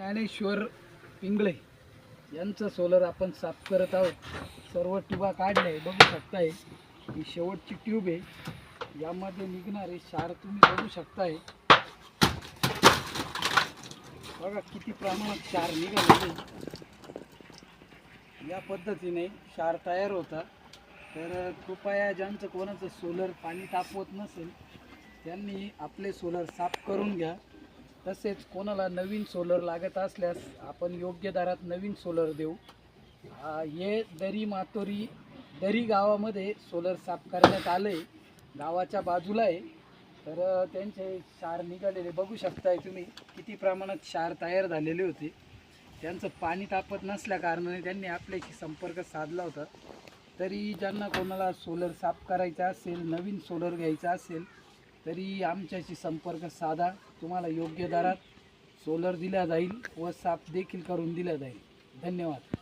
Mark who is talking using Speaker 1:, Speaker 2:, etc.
Speaker 1: ज्ञानेश्वर पिंगळे यांचं सोलर आपण साफ करत आहोत. सर्व ट्यूबा काढल्या आहे बघू शकताय. ही शेवटची ट्यूब आहे. यामध्ये निघणारे शार तुम्ही बघू शकताय. बघा किती प्रमाणात क्षार निघाले या पद्धतीने शार तयार होता तर कृपया ज्यांचं कोणाचं सोलर पाणी तापवत नसेल त्यांनी आपले सोलर साफ करून घ्या. तसेच कोणाला नवीन सोलर लागत असल्यास आपण योग्य दरात नवीन सोलर देऊ. हे दरी मातोरी दरी गावामध्ये सोलर साफ करण्यात आलं आहे गावाच्या बाजूला आहे. तर त्यांचे क्षार निघालेले. बघू शकताय तुम्ही किती प्रमाणात क्षार तयार झालेले होते. त्यांचं पाणी तापत नसल्या कारणाने त्यांनी आपल्याशी संपर्क साधला होता. तरी ज्यांना कोणाला सोलर साफ करायचा असेल नवीन सोलर घ्यायचा असेल तरी आमच्याशी संपर्क साधा. तुम्हाला योग्य दरात सोलर दिला जाईल व साफ देखील करून दिला जाईल. धन्यवाद.